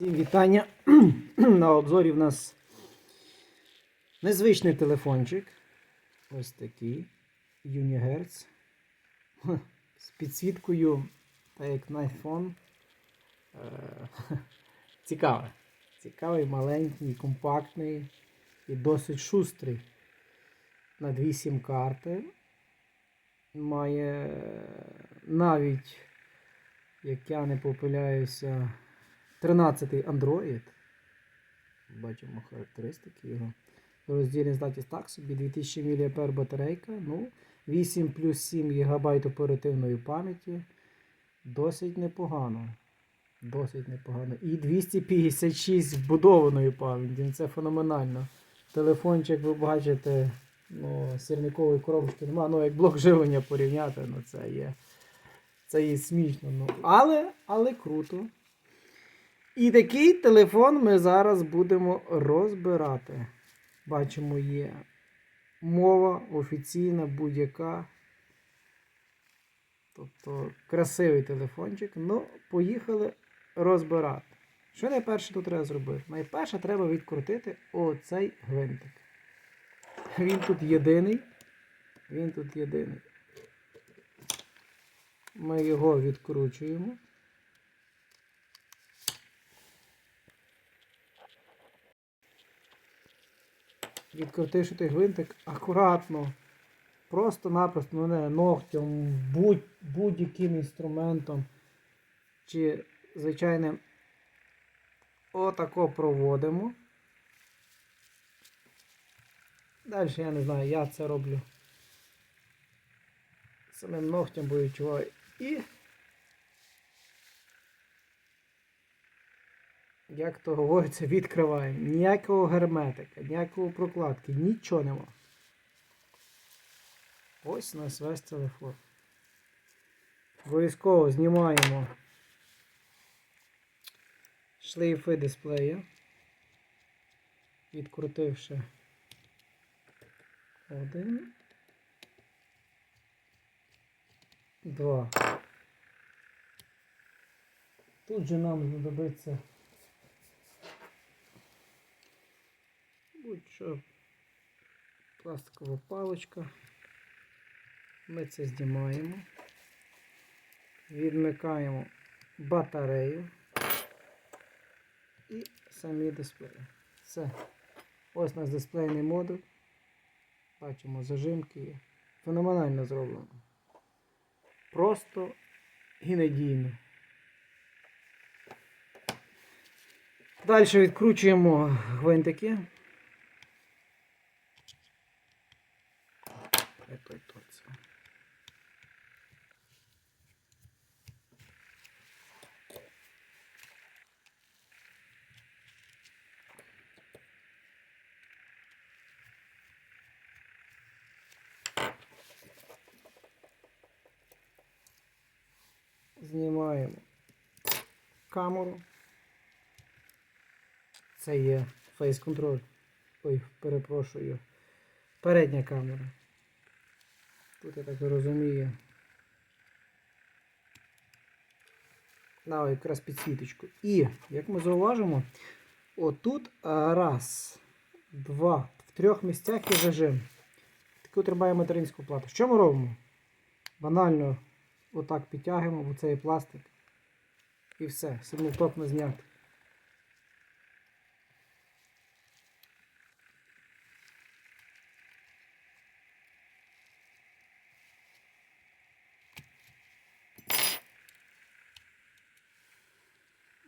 Всім вітання. На обзорі в нас незвичний телефончик. Ось такий Unihertz. З підсвіткою, так як на iPhone. Е, Цікавий. Цікавий, маленький, компактний і досить шустрий. На дві сім-карти. Має навіть, як я не попиляюся, 13-й Android. Бачимо характеристики його. Роздільні здатність так собі 2000 мАh батарейка. Ну, 8 плюс 7 ГБ оперативної пам'яті. Dосить непогано. Досить непогано. І 256 вбудованої пам'яті. Це феноменально. Телефончик, ви бачите, ну, сірникової коробочки немає. Ну, як блок живлення порівняти, ну це є. Це є смішно. Ну. Але, але круто. І такий телефон ми зараз будемо розбирати. Бачимо, є мова офіційна, будь-яка. Тобто красивий телефончик. Ну, поїхали розбирати. Що найперше тут треба зробити? Найперше треба відкрутити оцей гвинтик. Він тут єдиний. Він тут єдиний. Ми його відкручуємо. Відкрутивши гвинтик акуратно, просто-напросто ну, не ногтем, будь, будь-яким інструментом чи звичайним отако проводимо. Далі я не знаю, я це роблю самим ногтем, бо відчуваю. І як то говориться, відкриваємо. Ніякого герметика, ніякого прокладки, нічого нема. Ось у нас весь телефон. Обов'язково знімаємо шлейфи дисплея, відкрутивши один. Два. Тут же нам знадобиться будь-що пластикова паличка. Ми це знімаємо, відмикаємо батарею і самі дисплеї. Все. Ось у нас дисплейний модуль. Бачимо зажимки. є. Феноменально зроблено. Просто і надійно. Далі відкручуємо гвинтики. Е, той, той, це. Знімаємо камеру. Це є Control. Ой, перепрошую. Передня камера. Тут я так розумію. На якраз підсвіточку. І, як ми зауважимо, отут раз, два, в трьох місцях є зажим. Таку тримає материнську плату. Що ми робимо? Банально отак підтягуємо в цей пластик. І все, симултопно зняти.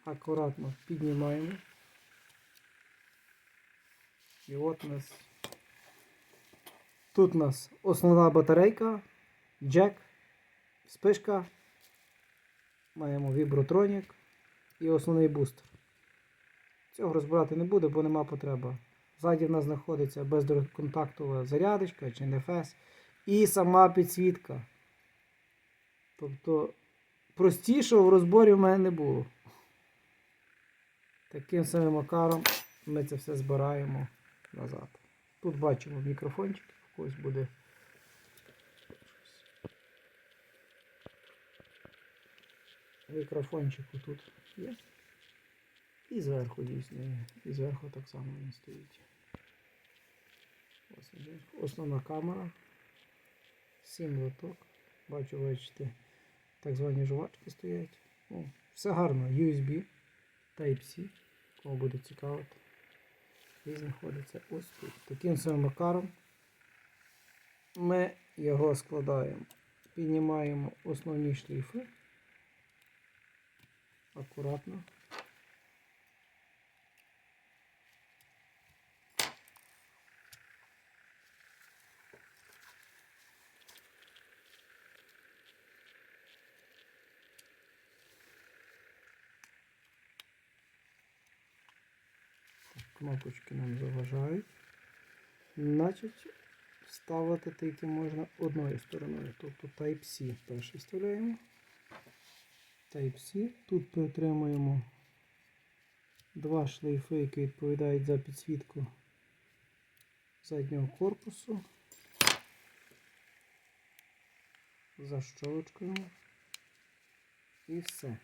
акуратно піднімаємо. І от у нас тут у нас основна батарейка, джек, спишка, маємо вібротронік і основний бустер. Цього розбирати не буде, бо нема потреби. Ззаді в нас знаходиться безконтактова зарядочка чи НФС і сама підсвітка. Тобто простішого в розборі в мене не було. Таким самим макаром ми це все збираємо назад. Тут бачимо мікрофончик, в когось буде. Мікрофончик тут є. І зверху дійсно. І зверху так само він стоїть. Ось. Основна камера. Сім лоток. Бачу, бачите, так звані жувачки стоять. Ну, все гарно. USB, Type-C, кого буде цікавити. І знаходиться ось тут. Таким самим макаром ми його складаємо. Піднімаємо основні шліфи. Акуратно. Кнопочки нам заважають. Значить, ставити тільки можна одною стороною. Тобто Type-C перший вставляємо. Type-C. Тут притримуємо два шлейфи, які відповідають за підсвітку заднього корпусу. Защолочкуємо. І все.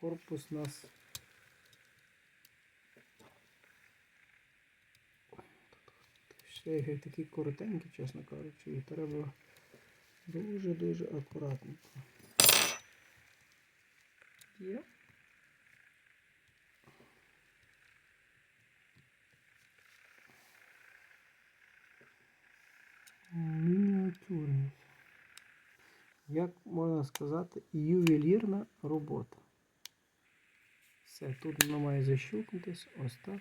Корпус у нас шлейфи такі коротенькі, чесно кажучи, і треба дуже-дуже акуратненько. Є. Мініатюрність. Як можна сказати, ювелірна робота. Все, тут воно має защелкнутись. Ось так.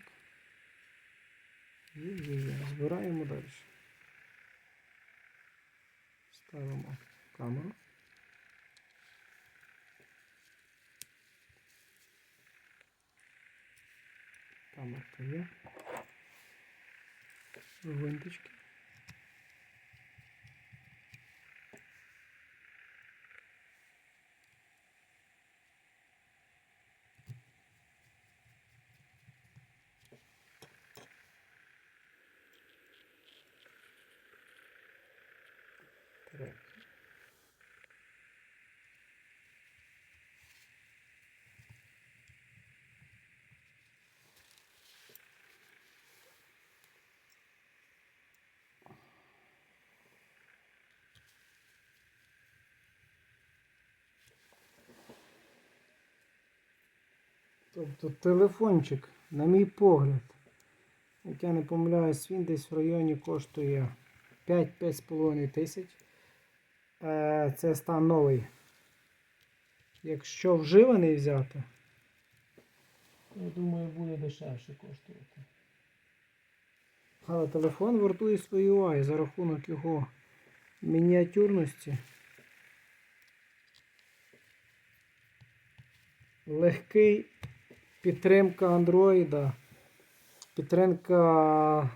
Є, є, є. Збираємо далі. Ставимо камеру. Камерка є. Гвинтички. Так. Тобто телефончик, на мій погляд, як я не помиляюсь, він десь в районі коштує 5-5,5 тисяч. Е, Це стан новий. Якщо вживаний взяти, я думаю, буде дешевше коштувати. Але телефон вартує свої уваги за рахунок його мініатюрності. Легкий підтримка Андроїда. Підтримка,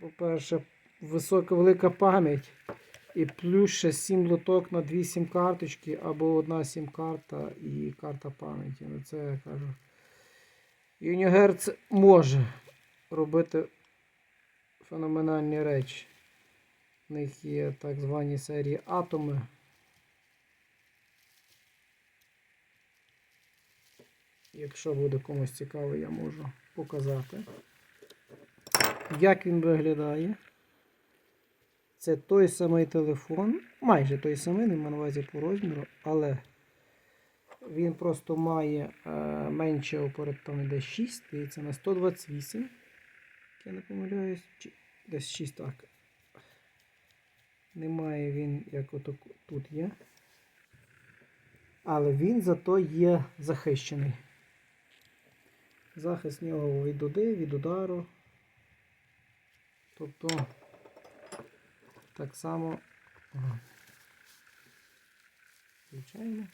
по-перше, висока велика пам'ять. І плюс ще 7 лоток на 2 сім карточки або одна сім карта і карта пам'яті. Ну це я кажу. Юнігерц може робити феноменальні речі. В них є так звані серії атоми. Якщо буде комусь цікаво, я можу показати. Як він виглядає? Це той самий телефон, майже той самий, не маю на увазі по розміру, але він просто має е, менше там йде 6, дивіться, на 128. як Я не помиляюсь, десь 6 так. Немає він, як ото тут є. Але він зато є захищений. Захист нього від води, від удару. Тобто так само включаємо.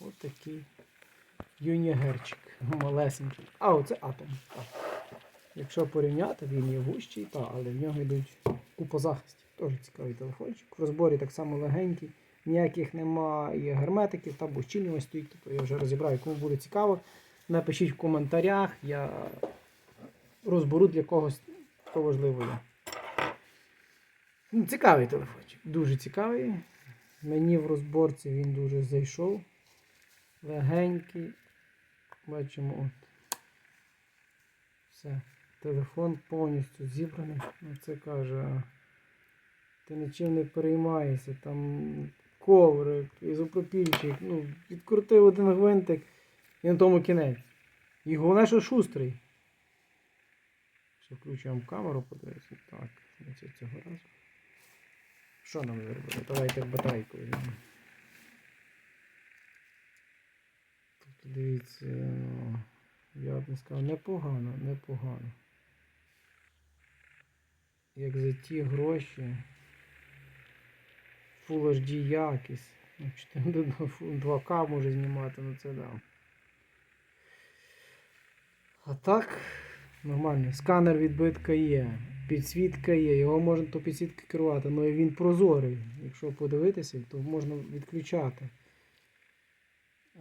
Ось такий юнігерчик. Малесенький. А, оце атом. Так. Якщо порівняти, він є вущий, та, але в нього йдуть купа захистів. Теж цікавий телефончик. В розборі так само легенький. Ніяких немає герметиків, та стоїть. Тобто я вже розібраю, кому буде цікаво. Напишіть в коментарях, я розберу для когось, хто важливо є. Ну, Цікавий телефончик, дуже цікавий. Мені в розборці він дуже зайшов. Легенький. Бачимо, от. Все. Телефон повністю зібраний. Ну, Це каже, ти нічим не переймаєшся. Там коврик, ізопропільчик. Ну, відкрутив один гвинтик і на тому кінець. І головне, що шустрий. Ще включуємо камеру, подивимося. Так, значить цього разу. Що нам зробили? Давайте батарейку візьмемо. Тут дивіться, ну, я б не сказав, непогано, непогано. Як за ті гроші. Full HD якість. Ну, 4 2К може знімати, ну це да. А так, нормально. Сканер відбитка є, підсвітка є, його можна то підсвітки керувати, але він прозорий. Якщо подивитися, то можна відключати.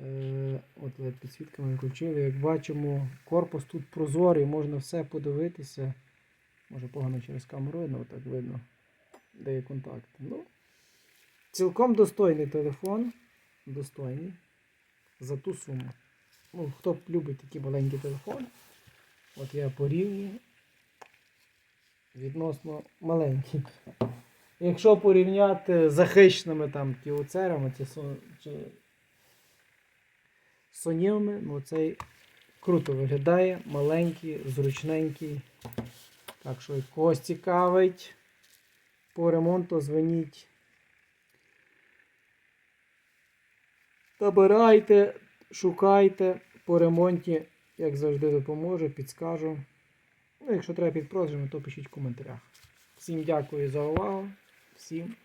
Е, от LED підсвітка включили. Як бачимо, корпус тут прозорий, можна все подивитися. Може погано через камеру видно, отак видно, де є контакт. Ну, цілком достойний телефон. Достойний. За ту суму. Ну, хто любить такі маленькі телефони, от я порівнюю відносно маленькі. Якщо порівняти з захищеними там тіоцерами чи, чи сонівами, ну цей круто виглядає, маленький, зручненький. Так що, когось цікавить по ремонту, дзвоніть. Набирайте, шукайте по ремонті, як завжди допоможу, підскажу. Ну, якщо треба під то пишіть в коментарях. Всім дякую за увагу. Всім